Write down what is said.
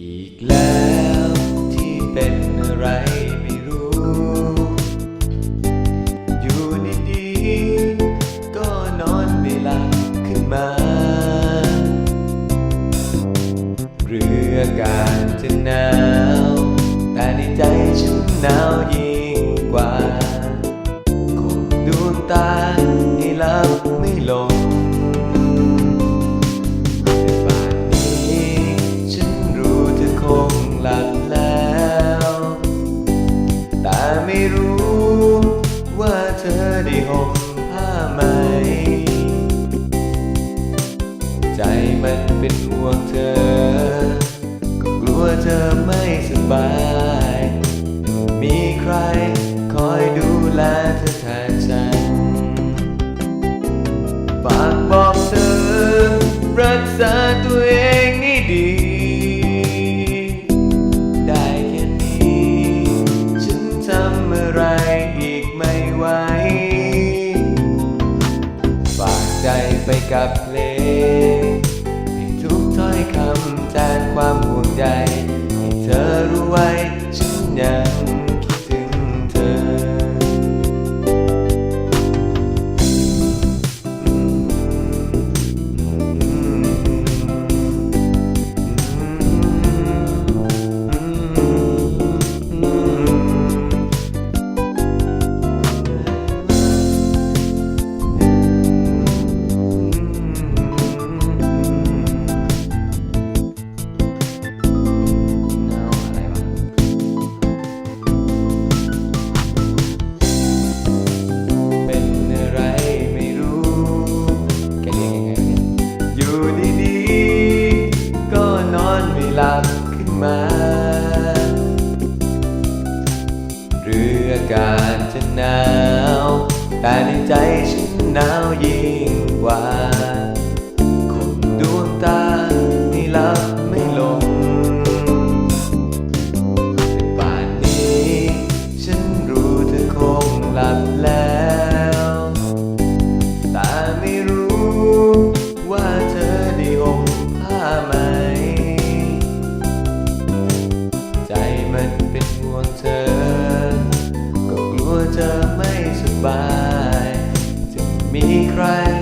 อีกแล้วที่เป็นอะไรไม่รู้ อยู่ดีๆก็นอนไม่หลับขึ้นมา เรือการจะหนาว แต่ในใจฉันหนาวยิ่งกว่า หลับแล้ว แต่ไม่รู้ว่าเธอได้ห่มผ้าไหม ใจมันเป็นห่วงเธอ ก็กลัวเธอไม่สบาย ใจไปกับเพลงทุกถ้อยคำแทนความ หลับขึ้นมาเรืออากาศจะหนาว แต่ในใจฉันหนาวเย็น มี